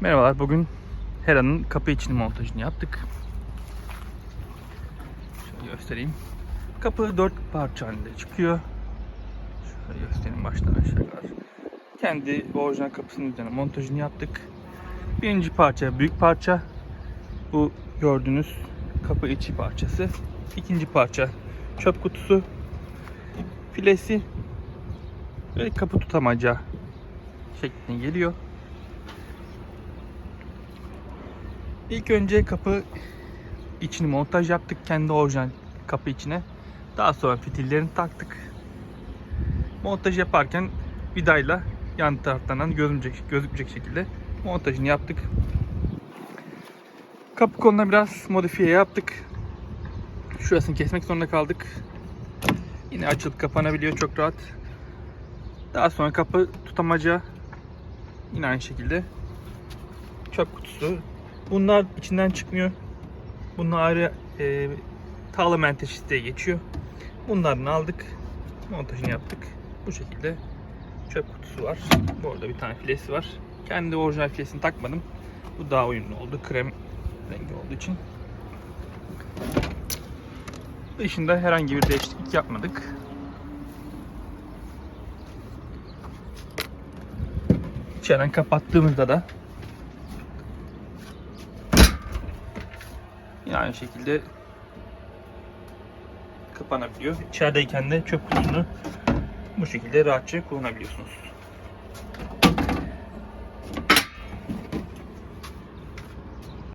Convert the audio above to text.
Merhabalar. Bugün Hera'nın kapı içini montajını yaptık. Şöyle göstereyim. Kapı dört parça halinde çıkıyor. Şöyle göstereyim baştan aşağı kadar. Kendi orijinal kapısının üzerine montajını yaptık. Birinci parça büyük parça. Bu gördüğünüz kapı içi parçası. İkinci parça çöp kutusu. Filesi ve kapı tutamaca şeklinde geliyor. İlk önce kapı içini montaj yaptık kendi orijinal kapı içine. Daha sonra fitillerini taktık. Montaj yaparken vidayla yan taraftan gözükmeyecek, gözükmeyecek şekilde montajını yaptık. Kapı koluna biraz modifiye yaptık. Şurasını kesmek zorunda kaldık. Yine açılıp kapanabiliyor çok rahat. Daha sonra kapı tutamaca yine aynı şekilde çöp kutusu. Bunlar içinden çıkmıyor. Bunlar ayrı e, tağla menteşesi diye geçiyor. Bunlardan aldık. Montajını yaptık. Bu şekilde çöp kutusu var. Bu arada bir tane filesi var. Kendi orijinal filesini takmadım. Bu daha uyumlu oldu. Krem rengi olduğu için. Dışında herhangi bir değişiklik yapmadık. İçeriden kapattığımızda da yine aynı şekilde kapanabiliyor. İçerideyken de çöp kutusunu bu şekilde rahatça kullanabiliyorsunuz.